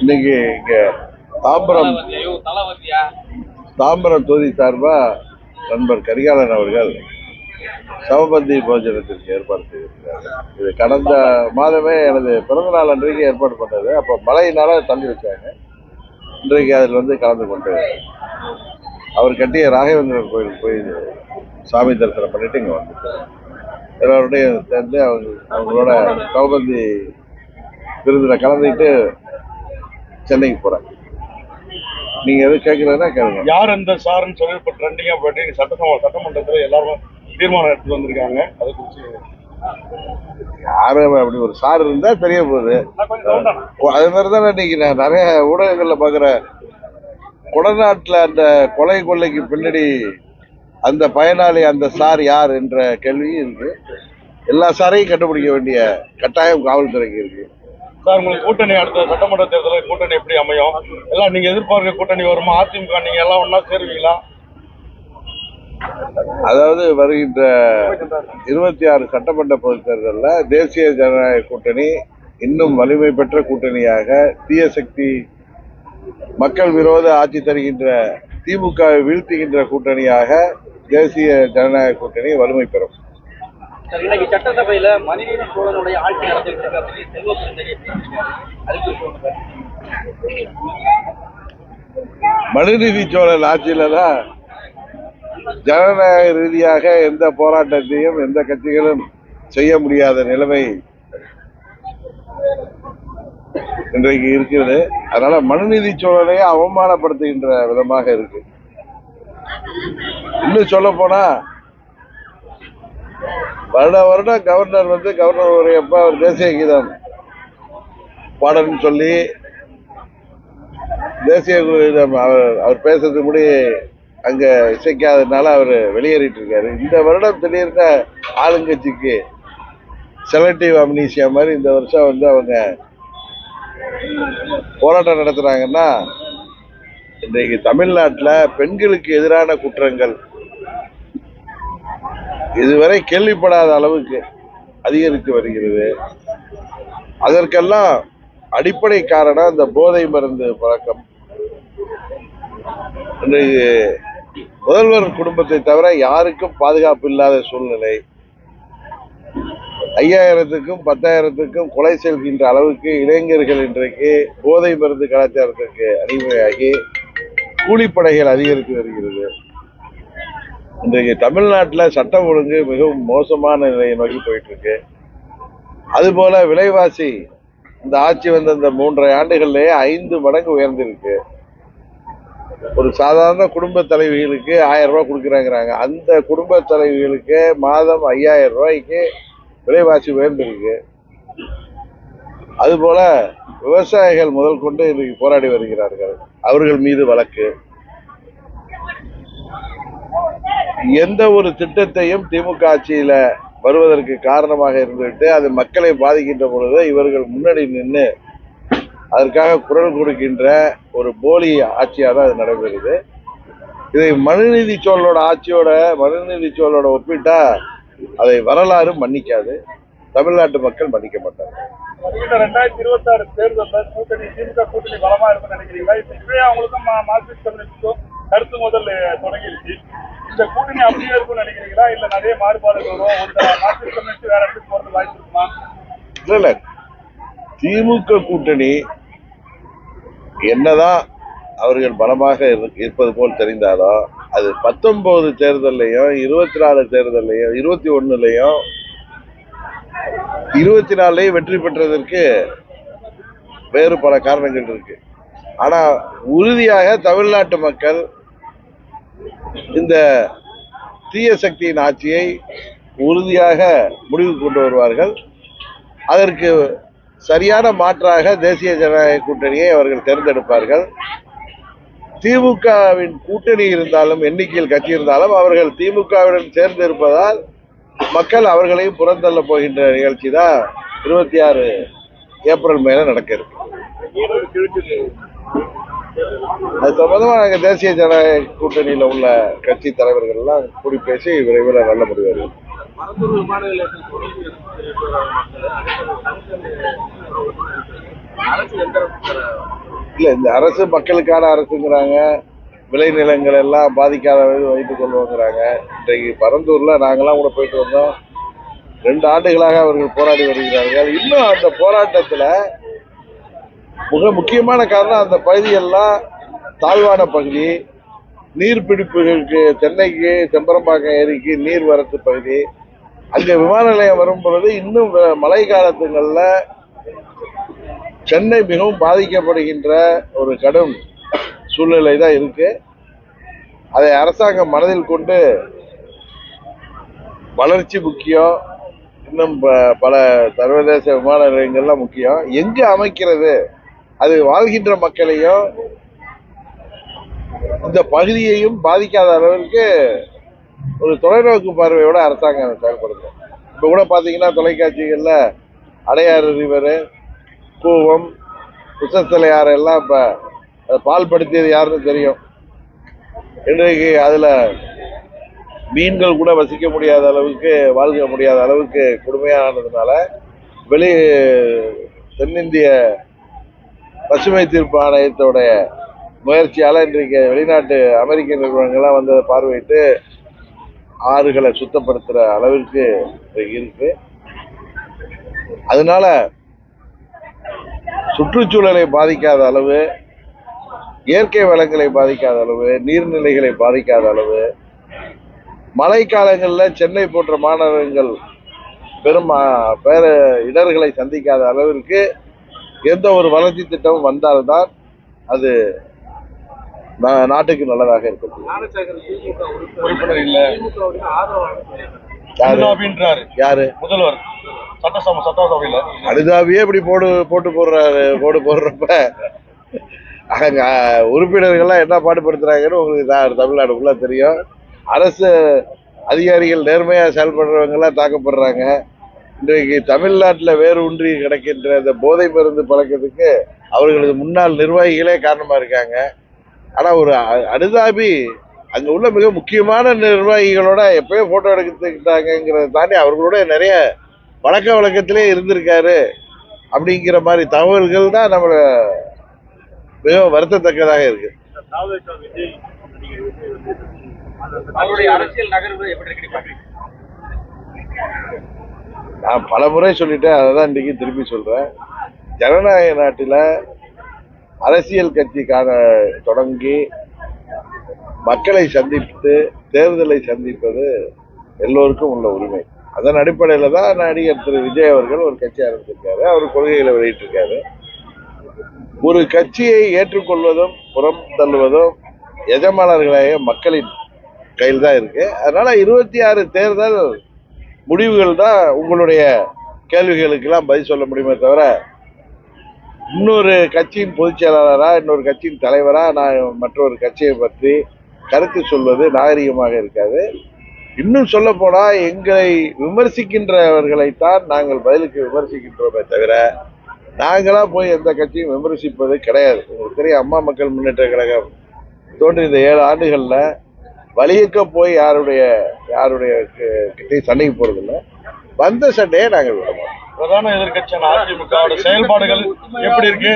இன்னைக்கு இங்க தாம்பரம் தாம்பரம் தொகுதி சார்பா நண்பர் கரிகாலன் அவர்கள் சமபந்தி போஜனத்திற்கு ஏற்பாடு செய்திருக்கிறார். இது கடந்த மாதமே எனது பிறந்தநாள் அன்றைக்கு ஏற்பாடு பண்ணது. அப்போ மழையினால தள்ளி வச்சாங்க. இன்றைக்கு அதில் வந்து கலந்து கொண்டு அவர் கட்டிய ராகவேந்திரன் கோயில் போய் சாமி தரிசனம் பண்ணிட்டு இங்கே வந்துட்டார் எல்லாரோடையும் சேர்ந்து அவங்க அவங்களோட சமபந்தி விருந்தில் கலந்துக்கிட்டு சென்னைக்கு போகிறேன் நீங்கள் எதுவும் கேட்குறதுனா கேளுங்க. யார் அந்த சார்னு சொல்லி இப்ப ட்ரெண்டிங்கா போயிட்டு சட்டசபை சட்டமன்றத்துல எல்லாரும் தீர்மானம் எடுத்துட்டு வந்திருக்காங்க. அதை குறிச்சு யாரும் அப்படி ஒரு சார் இருந்தா தெரிய போகுது. அது மாதிரி தானே இன்னைக்கு நான் நிறைய ஊடகங்கள்ல பாக்குறேன். கொடநாட்டுல அந்த கொலை கொள்ளைக்கு பின்னாடி அந்த பயனாளி அந்த சார் யார் என்ற கேள்வி இருக்கு எல்லா சாரையும் கண்டுபிடிக்க வேண்டிய கட்டாயம் காவல்துறைக்கு இருக்கு. சார் உங்களுக்கு கூட்டணி அடுத்த சட்டமன்ற தேர்தலில் கூட்டணி எப்படி அமையும்? எல்லாம் நீங்க எதிர்பார்க்க கூட்டணி வருமா? அதிமுக நீங்க எல்லாம் ஒண்ணா சேருவீங்களா? அதாவது வருகின்ற இருபத்தி ஆறு சட்டமன்ற பொதுத் தேர்தலில் தேசிய ஜனநாயக கூட்டணி இன்னும் வலிமை பெற்ற கூட்டணியாக தீய சக்தி மக்கள் விரோத ஆட்சி தருகின்ற திமுகவை வீழ்த்துகின்ற கூட்டணியாக தேசிய ஜனநாயக கூட்டணி வலிமை பெறும். இன்னைக்கு சட்டசபையில சோழனுடைய ஆட்சி நடந்துட்டு மனுநீதி சோழன் ஆட்சியில தான் ஜனநாயக ரீதியாக எந்த போராட்டத்தையும் எந்த கட்சிகளும் செய்ய முடியாத நிலைமை இன்றைக்கு இருக்கிறது. அதனால மனுநீதி சோழனையே அவமானப்படுத்துகின்ற விதமாக இருக்கு. இன்னும் சொல்ல போனா வருட வருடம் கவர்னர் வந்து கவர்னர் உரையப்ப அவர் தேசிய கீதம் பாடணும்னு சொல்லி தேசிய கீதம் அவர் அவர் பேசுறதுக்கு முடி அங்கே இசைக்காததுனால அவர் வெளியேறிட்டு இருக்காரு இந்த வருடம் திடீர்னு ஆளுங்கட்சிக்கு செலக்டிவ் அம்னீசியா மாதிரி இந்த வருஷம் வந்து அவங்க போராட்டம் நடத்துகிறாங்கன்னா இன்றைக்கு தமிழ்நாட்டில் பெண்களுக்கு எதிரான குற்றங்கள் இதுவரை கேள்விப்படாத அளவுக்கு அதிகரித்து வருகிறது. அதற்கெல்லாம் அடிப்படை காரணம் இந்த போதை மருந்து பழக்கம். இன்றைக்கு முதல்வர் குடும்பத்தை தவிர யாருக்கும் பாதுகாப்பு இல்லாத சூழ்நிலை. ஐயாயிரத்துக்கும் பத்தாயிரத்துக்கும் கொலை செல்கின்ற அளவுக்கு இளைஞர்கள் இன்றைக்கு போதை மருந்து கலாச்சாரத்திற்கு அடிமையாகி கூலிப்படைகள் அதிகரித்து வருகிறது. இன்றைக்கு தமிழ்நாட்டில் சட்டம் ஒழுங்கு மிகவும் மோசமான நிலையை நோக்கி போயிட்டு இருக்கு அதுபோல விலைவாசி இந்த ஆட்சி வந்த இந்த மூன்றரை ஆண்டுகள்லேயே ஐந்து மடங்கு உயர்ந்திருக்கு. ஒரு சாதாரண குடும்ப தலைவிகளுக்கு ஆயிரம் ரூபாய் கொடுக்குறாங்கிறாங்க. அந்த குடும்ப தலைவிகளுக்கு மாதம் ஐயாயிரம் ரூபாய்க்கு விலைவாசி உயர்ந்திருக்கு. அதுபோல விவசாயிகள் முதல் கொண்டு இன்றைக்கு போராடி வருகிறார்கள். அவர்கள் மீது வழக்கு. எந்த ஒரு திட்டத்தையும் திமுக ஆட்சியில் வருவதற்கு காரணமாக இருந்துவிட்டு அது மக்களை பாதிக்கின்ற பொழுது இவர்கள் முன்னாடி நின்று அதற்காக குரல் கொடுக்கின்ற ஒரு போலி ஆட்சியாக தான் அது நடைபெறுது. இதை மனுநீதி சோழனோட ஆட்சியோட மனுநீதி சோழனோட ஒப்பிட்டா அதை வரலாறு மன்னிக்காது. தமிழ்நாட்டு மக்கள் மன்னிக்க மாட்டாங்க. ரெண்டாயிரத்தி இருபத்தி ஆறு தேர்தலில் கூட்டணி திமுக கூட்டணி பலமா நினைக்கிறீங்களா? இப்ப அவங்களுக்கும் மார்க்சிஸ்ட் கருத்து முதல் தொடங்கிருச்சு. இந்த கூட்டணி அப்படியே இருக்கும்னு நினைக்கிறீங்களா? இல்ல நிறைய மாறுபாடுகள் வரும்? ஒரு மார்க்சிஸ்ட் கம்யூனிஸ்ட் வேற இடத்துக்கு போறது வாய்ப்பு இருக்குமா? இல்ல இல்ல. திமுக கூட்டணி என்னதான் அவர்கள் பலமாக இருப்பது போல் தெரிந்தாலும் அது பத்தொன்பது தேர்தல்லையும் இருபத்தி நாலு தேர்தல்லையும் இருபத்தி ஒன்னுலையும் இருபத்தி நாலுலையும் வெற்றி பெற்றதற்கு வேறு பல காரணங்கள் இருக்கு. ஆனா உறுதியாக தமிழ்நாட்டு மக்கள் இந்த தீய சக்தியின் ஆட்சியை உறுதியாக முடிவு கொண்டு வருவார்கள். அதற்கு சரியான மாற்றாக தேசிய ஜனநாயக கூட்டணியை அவர்கள் தேர்ந்தெடுப்பார்கள். திமுகவின் கூட்டணி இருந்தாலும் எண்ணிக்கையில் கட்சி இருந்தாலும் அவர்கள் திமுகவுடன் சேர்ந்து இருப்பதால் மக்கள் அவர்களையும் புறந்தள்ள போகின்ற நிகழ்ச்சி தான் இருபத்தி ஆறு ஏப்ரல் மேல நடக்க இருக்கு. அது சம்பந்தமா நாங்கள் தேசிய ஜனநாயக கூட்டணியில உள்ள கட்சி தலைவர்கள் எல்லாம் கூடி பேசி விரைவில் நல்ல முடிவு இல்ல இந்த அரசு மக்களுக்கான அரசுங்கிறாங்க விளைநிலங்கள் எல்லாம் பாதிக்காத வைத்துக் கொள்வோங்கிறாங்க. இன்றைக்கு பரந்தூர்ல நாங்கெல்லாம் கூட போயிட்டு வந்தோம். ரெண்டு ஆண்டுகளாக அவர்கள் போராடி வருகிறார்கள். இன்னும் அந்த போராட்டத்துல மிக முக்கியமான காரணம் அந்த பகுதியெல்லாம் தாழ்வான பகுதி நீர்பிடிப்புகளுக்கு சென்னைக்கு செம்பரம்பாக்கம் ஏரிக்கு நீர் வரத்து பகுதி. அங்கே விமான நிலையம் வரும் பொழுது இன்னும் மழை காலத்துங்களில் சென்னை மிகவும் பாதிக்கப்படுகின்ற ஒரு கடும் சூழ்நிலை தான் இருக்கு. அதை அரசாங்கம் மனதில் கொண்டு வளர்ச்சி முக்கியம். இன்னும் ப- பல சர்வதேச விமான நிலையங்கள்லாம் முக்கியம். எங்கே அமைக்கிறது? அது வாழ்கின்ற மக்களையும் இந்த பகுதியையும் பாதிக்காத அளவிற்கு ஒரு தொலைநோக்கு பார்வையோட அரசாங்கம் செயல்படுது. இப்போ கூட பார்த்தீங்கன்னா தொலைக்காட்சிகளில் அடையாறு ரிவரு கூவம் குசத்தலையாறு எல்லாம் இப்போ பால்படுத்தியது யாருன்னு தெரியும். இன்றைக்கு அதில் மீன்கள் கூட வசிக்க முடியாத அளவுக்கு வாழ்க முடியாத அளவுக்கு கொடுமையானதுனால வெளி தென்னிந்திய பசுமை தீர்ப்பு ஆணையத்தோடைய முயற்சியால் இன்றைக்கு வெளிநாட்டு அமெரிக்க நிறுவனங்கள்லாம் வந்து பார்வையிட்டு ஆறுகளை சுத்தப்படுத்துகிற அளவிற்கு இருக்கு. அதனால சுற்றுச்சூழலை பாதிக்காத அளவு இயற்கை வளங்களை பாதிக்காத அளவு நீர்நிலைகளை பாதிக்காத அளவு மழைக்காலங்களில் சென்னை போன்ற மாநகரங்கள் பெரும் பேர இடர்களை சந்திக்காத அளவிற்கு எந்த ஒரு வளர்ச்சி திட்டமும் வந்தால்தான் அது நாட்டுக்கு நல்லதாக ஆதரவாளர் யாரு? அப்படின்றாரு யாரு? முதல்வர். சட்டசபை சட்டசபையில. அனுதாபியே இப்படி போடு போட்டு போடுறாரு போட்டு போடுறப்ப அங்க உறுப்பினர்கள்லாம் என்ன பாடுபடுத்துறாங்கன்னு உங்களுக்கு தான் தமிழ்நாடு ஃபுல்லா தெரியும். அரசு அதிகாரிகள் நேர்மையா செயல்படுறவங்க எல்லாம் தாக்கப்படுறாங்க. இன்றைக்கு தமிழ்நாட்டில் வேறு ஒன்றி கிடைக்கின்ற இந்த போதை மருந்து பழக்கத்துக்கு அவர்களது முன்னாள் நிர்வாகிகளே காரணமாக இருக்காங்க. ஆனால் ஒரு அ- அனுதாபி அங்கே உள்ள மிக முக்கியமான நிர்வாகிகளோட எப்பயோ ஃபோட்டோ எடுத்துக்கிட்டாங்கிறத தாண்டி அவர்களோட நிறைய பழக்க வழக்கத்திலே இருந்திருக்காரு. அப்படிங்கிற மாதிரி தகவல்கள் தான் நம்மளை மிகவும் வருத்தத்தக்கதாக இருக்கு. அரசியல் நகர்வு எப்படி நான் பல முறை சொல்லிட்டேன் அதை தான் இன்றைக்கி திருப்பி சொல்கிறேன் ஜனநாயக நாட்டில் அரசியல் கட்சி காண தொடங்கி மக்களை சந்தித்து தேர்தலை சந்திப்பது எல்லோருக்கும் உள்ள உரிமை. அதன் அடிப்படையில் தான் நடிகர் திரு விஜய் அவர்கள் ஒரு கட்சி ஆரம்பிச்சிருக்காரு. அவர் கொள்கைகளை வெளியிட்டிருக்காரு. ஒரு கட்சியை ஏற்றுக்கொள்வதும் புறம் தள்ளுவதும் எஜமானர்களாக மக்களின் கையில் தான் இருக்கு. அதனால இருபத்தி ஆறு தேர்தல் முடிவுகள் தான் உங்களுடைய கேள்விகளுக்கெல்லாம் பதில் சொல்ல முடியுமே தவிர இன்னொரு கட்சியின் பொதுச்செயலாளராக இன்னொரு கட்சியின் தலைவராக நான் மற்றொரு கட்சியை பற்றி கருத்து சொல்வது நாகரிகமாக இருக்காது. இன்னும் சொல்ல போனால் எங்களை விமர்சிக்கின்றவர்களைத்தான் நாங்கள் பதிலுக்கு விமர்சிக்கின்றோமே தவிர நாங்களாக போய் எந்த கட்சியும் விமர்சிப்பது கிடையாது. உங்களுக்கு தெரியும் அம்மா மக்கள் முன்னேற்ற கழகம் தோன்றிய இந்த ஏழு ஆண்டுகளில் வலியுக்க போய் யாருடைய யாருடைய க- கிட்டயும் சண்டைக்கு போறதில்ல. வந்த சண்டையை நாங்கள் விட மாட்டோம் பிரதான எதிர்கட்சியான அதிமுகவோட செயல்பாடுகள் எப்படி இருக்கு?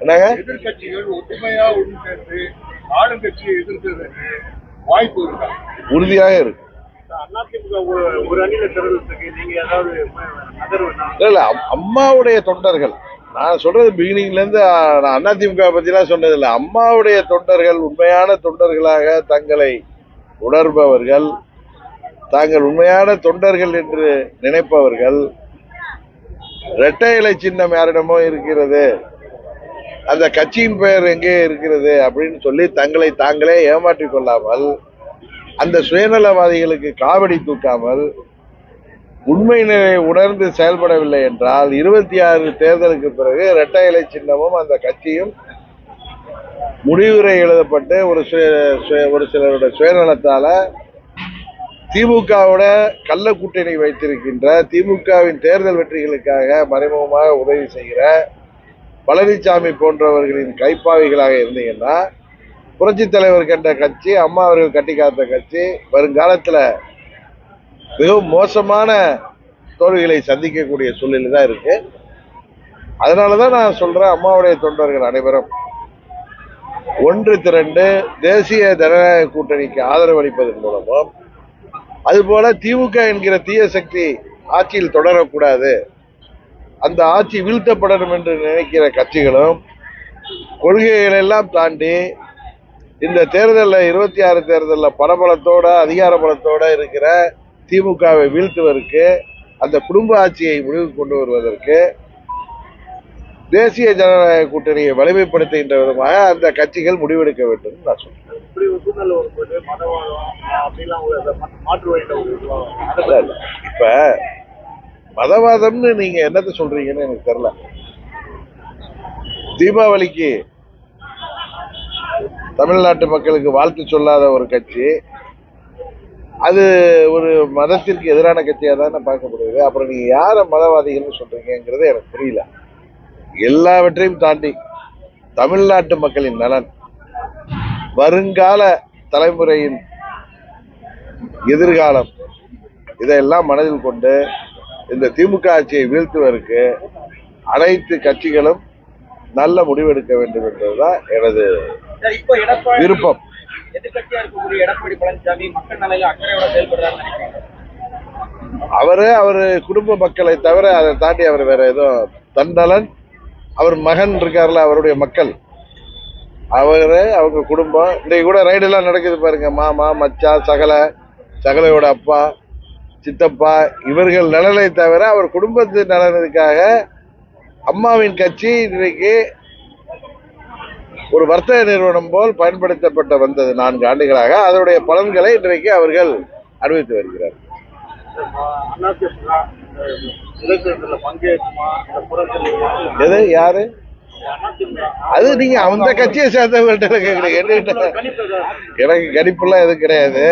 என்னங்க? எதிர்கட்சிகள் ஒற்றுமையா ஒன்று சேர்ந்து ஆளுங்கட்சியை எதிர்க்கிறதுக்கு வாய்ப்பு இருக்கா? உறுதியாக இருக்கு. அதிமுக அம்மாவுடைய தொண்டர்கள் நான் சொல்றது பிகினிங்லேருந்து நான் அதிமுக பற்றிலாம் சொன்னதில்லை. அம்மாவுடைய தொண்டர்கள் உண்மையான தொண்டர்களாக தங்களை உணர்பவர்கள் தாங்கள் உண்மையான தொண்டர்கள் என்று நினைப்பவர்கள் இரட்டை இலை சின்னம் யாரிடமோ இருக்கிறது அந்த கட்சியின் பெயர் எங்கே இருக்கிறது அப்படின்னு சொல்லி தங்களை தாங்களே ஏமாற்றிக் கொள்ளாமல் அந்த சுயநலவாதிகளுக்கு காவடி தூக்காமல் உண்மை நிலையை உணர்ந்து செயல்படவில்லை என்றால் இருபத்தி ஆறு தேர்தலுக்கு பிறகு இரட்டை இலை சின்னமும் அந்த கட்சியும் முடிவுரை எழுதப்பட்டு ஒரு சுய- சுய- ஒரு சிலருடைய சுயநலத்தால திமுகவோட கள்ள கூட்டணி வைத்திருக்கின்ற திமுகவின் தேர்தல் வெற்றிகளுக்காக மறைமுகமாக உதவி செய்கிற பழனிசாமி போன்றவர்களின் கைப்பாவிகளாக இருந்தீங்கன்னா புரட்சி தலைவர் கண்ட கட்சி அம்மா அவர்கள் கட்டி காத்த கட்சி வருங்காலத்தில் மிகவும் மோசமான தோல்விகளை சந்திக்கக்கூடிய சூழ்நிலை தான் இருக்கு. அதனாலதான் நான் சொல்றேன் அம்மாவுடைய தொண்டர்கள் அனைவரும் ஒன்று திரண்டு தேசிய ஜனநாயக கூட்டணிக்கு ஆதரவு அளிப்பதன் மூலமும் அதுபோல திமுக என்கிற தீய சக்தி ஆட்சியில் தொடரக்கூடாது அந்த ஆட்சி வீழ்த்தப்படணும் என்று நினைக்கிற கட்சிகளும் கொள்கைகளை எல்லாம் தாண்டி இந்த தேர்தலில் இருபத்தி ஆறு தேர்தலில் பணபலத்தோட அதிகார பலத்தோட இருக்கிற திமுகவை வீழ்த்துவதற்கு அந்த குடும்ப ஆட்சியை முடிவுக்கு கொண்டு வருவதற்கு தேசிய ஜனநாயக கூட்டணியை வலிமைப்படுத்துகின்ற விதமாக அந்த கட்சிகள் முடிவெடுக்க வேண்டும் நான் சொல்றேன். இப்ப மதவாதம்னு நீங்க என்னத்த சொல்றீங்கன்னு எனக்கு தெரியல. தீபாவளிக்கு தமிழ்நாட்டு மக்களுக்கு வாழ்த்து சொல்லாத ஒரு கட்சி அது ஒரு மதத்திற்கு எதிரான கட்சியாக தானே பார்க்கப்படுது அப்புறம் நீங்க யார மதவாதிகள்னு சொல்றீங்கிறது எனக்கு புரியல. எல்லாவற்றையும் தாண்டி தமிழ்நாட்டு மக்களின் நலன் வருங்கால தலைமுறையின் எதிர்காலம் இதையெல்லாம் மனதில் கொண்டு இந்த திமுக ஆட்சியை வீழ்த்துவதற்கு அனைத்து கட்சிகளும் நல்ல முடிவெடுக்க வேண்டும் என்பதுதான் எனது விருப்பம். எதிர்கட்சியா இருக்கக்கூடிய எடப்பாடி பழனிசாமி மக்கள் நலையில அக்கறையோட செயல்படுறாருன்னு நினைக்கிறீங்க? அவரு அவர் குடும்ப மக்களை தவிர அதை தாண்டி அவர் வேற எதுவும் தன்னலன் அவர் மகன் இருக்கார்ல அவருடைய மக்கள். அவரு அவங்க குடும்பம். இன்னைக்கு கூட ரைடு எல்லாம் நடக்குது பாருங்க. மாமா மச்சா சகல சகலையோட அப்பா சித்தப்பா இவர்கள் நலனை தவிர அவர் குடும்பத்து நலனுக்காக அம்மாவின் கட்சி இன்றைக்கு ஒரு வர்த்தக நிறுவனம் போல் பயன்படுத்தப்பட்டு வந்தது நான்கு ஆண்டுகளாக. அதனுடைய பலன்களை இன்றைக்கு அவர்கள் அனுபவித்து வருகிறார் எது? யாரு? அது நீங்க அந்த கட்சியை சேர்ந்தவங்கள்ட்ட கேட்குறீங்க எனக்கு கணிப்புலாம் எதுவும் கிடையாது.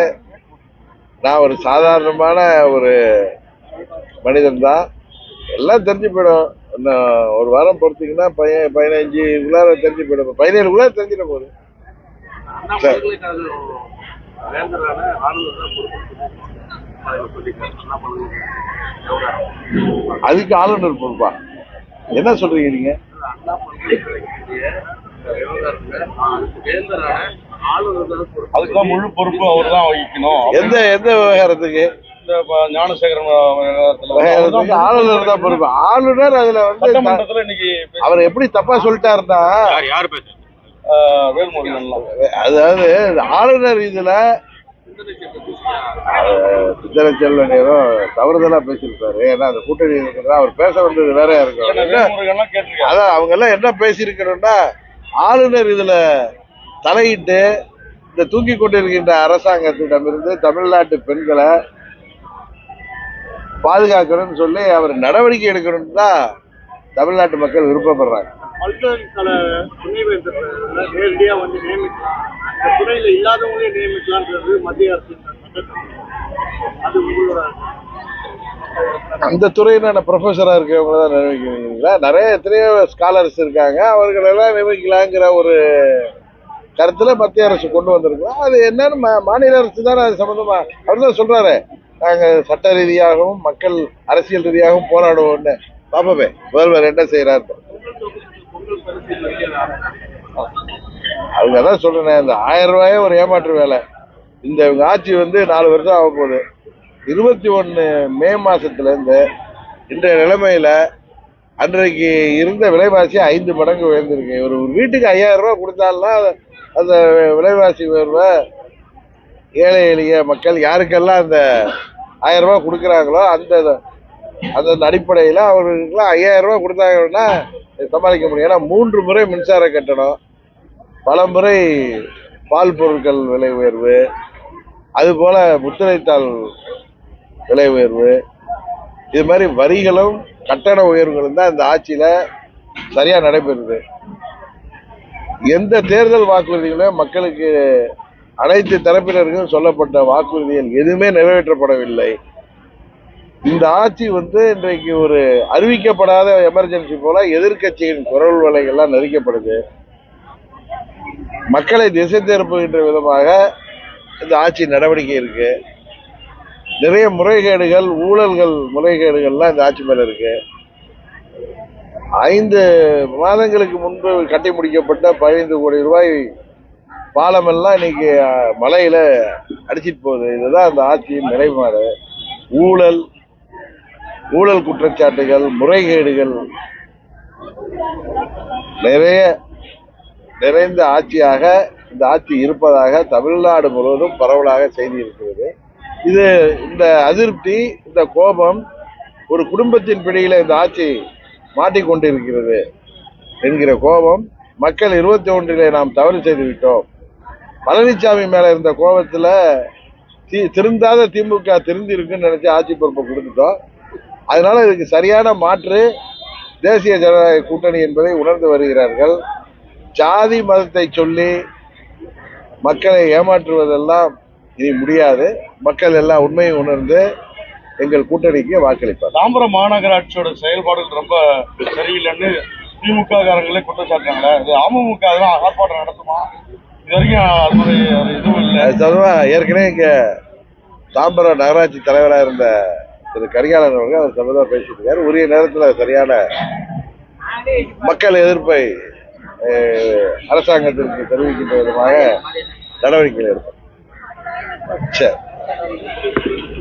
நான் ஒரு சாதாரணமான ஒரு மனிதன் தான். எல்லாம் தெரிஞ்சு போயிடும். இன்னும் ஒரு வாரம் பொறுத்தீங்கன்னா பையன் பதினஞ்சு உள்ளார தெரிஞ்சு போயிடும். பதினேழுக்குள்ள தெரிஞ்சிட போகுது. அதுக்கு ஆளுநர் பொறுப்பா? என்ன சொல்றீங்க நீங்க? அதுக்கெல்லாம் முழு பொறுப்பு அவர் தான் வகிக்கணும். எந்த எந்த விவகாரத்துக்கு? இந்த ஞானசேகரன் ஆளுநர் தான் பொறுப்பு. ஆளுநர் அதுல வந்து இன்னைக்கு அவர் எப்படி தப்பா சொல்லிட்டாருன்னா வேல்முருகன்லாம் அதாவது ஆளுநர் இதுல சித்தர செல்வன் ஏதோ தவறுதலா பேசியிருப்பாரு. ஏன்னா அந்த கூட்டணி இருக்கிறதா அவர் பேச வந்தது வேறையா ஏன்னா இருக்கும் அதான் அவங்க எல்லாம் என்ன பேசியிருக்கணும்னா ஆளுநர் இதுல தலையிட்டு இந்த தூக்கி கொண்டிருக்கின்ற அரசாங்கத்திடமிருந்து தமிழ்நாட்டு பெண்களை பாதுகாக்கணும்னு சொல்லி அவர் நடவடிக்கை எடுக்கணும்னு தான் தமிழ்நாட்டு மக்கள் விருப்பப்படுறாங்க. அந்த துறையில் இல்லாதவங்களே நியமிக்கலான்றது மத்திய அரசின் சட்டத்திட்டம் அது உங்களோட அந்த துறையின ப்ரொஃபஸரா இருக்கிறவங்க தான் நியமிக்கிறீங்களா? நிறைய எத்தனையோ ஸ்காலர்ஸ் இருக்காங்க. அவர்களெல்லாம் நியமிக்கலாங்கிற ஒரு கருத்துல மத்திய அரசு கொண்டு வந்திருக்கலாம் அது என்னன்னு மாநில அரசு தானே அது சம்பந்தமா? அவர் தான் சொல்றாரு. நாங்கள் சட்ட ரீதியாகவும் மக்கள் அரசியல் ரீதியாகவும் போராடுவோம்னு பாப்போமே முதல்வர் என்ன செய்யறாரு அவங்க தான் சொல்றேன் இந்த ஆயிரம் ரூபாயே ஒரு ஏமாற்று வேலை. இந்த இவங்க ஆட்சி வந்து நாலு வருஷம் ஆக போகுது. இருபத்தி ஒன்று மே மாதத்துலேருந்து இன்றைய நிலைமையில அன்றைக்கு இருந்த விலைவாசி ஐந்து மடங்கு உயர்ந்திருக்கு. ஒரு வீட்டுக்கு ஐயாயிரம் ரூபாய் கொடுத்தாலும் அந்த விலைவாசி உயர்வை ஏழை எளிய மக்கள் யாருக்கெல்லாம் அந்த ஆயிரம் ரூபாய் கொடுக்குறாங்களோ அந்த அந்த அடிப்படையில் அவர்களுக்குலாம் ஐயாயிரம் ரூபாய் கொடுத்தாங்கன்னா சமாளிக்க முடியும். ஏன்னா மூன்று முறை மின்சார கட்டணம் பல முறை பால் பொருட்கள் விலை உயர்வு அதுபோல் முத்திரைத்தாள் விலை உயர்வு. இது மாதிரி வரிகளும் கட்டண உயர்வுகளும் தான் இந்த ஆட்சியில் சரியாக நடைபெறுது. எந்த தேர்தல் வாக்குறுதிகளும் மக்களுக்கு அனைத்து தரப்பினருக்கும் சொல்லப்பட்ட வாக்குறுதிகள் எதுவுமே நிறைவேற்றப்படவில்லை. இந்த ஆட்சி வந்து இன்றைக்கு ஒரு அறிவிக்கப்படாத எமர்ஜென்சி போல எதிர்க்கட்சியின் குரல் வலைகள்லாம் நெறிக்கப்படுது மக்களை திசை திருப்புகின்ற விதமாக இந்த ஆட்சி நடவடிக்கை இருக்கு. நிறைய முறைகேடுகள் ஊழல்கள் முறைகேடுகள்லாம் இந்த ஆட்சி மேல இருக்கு. ஐந்து மாதங்களுக்கு முன்பு கட்டி முடிக்கப்பட்ட பதினைந்து கோடி ரூபாய் பாலம் எல்லாம் இன்னைக்கு மலையில அடிச்சிட்டு போகுது. இதுதான் அந்த ஆட்சியின் நிலைமாறு ஊழல் ஊழல் குற்றச்சாட்டுகள் முறைகேடுகள் நிறைய நிறைந்த ஆட்சியாக இந்த ஆட்சி இருப்பதாக தமிழ்நாடு முழுவதும் பரவலாக செய்தி இருக்கிறது. இது இந்த அதிருப்தி இந்த கோபம் ஒரு குடும்பத்தின் பிடியில் இந்த ஆட்சி மாட்டிக்கொண்டிருக்கிறது என்கிற கோபம் மக்கள் இருபத்தி ஒன்றிலே நாம் தவறு செய்துவிட்டோம். பழனிசாமி மேல இருந்த கோபத்துல தி- திருந்தாத திமுக திருந்தி இருக்குன்னு நினைச்சு ஆட்சி பொறுப்பை கொடுத்துட்டோம். அதனால இதுக்கு சரியான மாற்று தேசிய ஜனநாயக கூட்டணி என்பதை உணர்ந்து வருகிறார்கள். ஜாதி மதத்தை சொல்லி மக்களை ஏமாற்றுவதெல்லாம் இனி முடியாது. மக்கள் எல்லாம் உண்மையை உணர்ந்து எங்கள் கூட்டணிக்கு வாக்களிப்பார் தாம்பரம் மாநகராட்சியோட செயல்பாடுகள் ரொம்ப சரியில்லைன்னு திமுக காரங்களே குற்றம் சாட்டுறாங்க இது அமமுக அதெல்லாம் ஆர்ப்பாட்டம் நடத்துமா? ஏற்கனவே இங்க தாம்பரம் நகராட்சி தலைவராக இருந்த திரு கரிகாலன் அவர்கள் அவர் சம்பந்தமா பேசிட்டு இருக்காரு. உரிய நேரத்தில் சரியான மக்கள் எதிர்ப்பை அரசாங்கத்திற்கு தெரிவிக்கின்ற விதமாக நடவடிக்கைகள் எடுப்பார் சரி.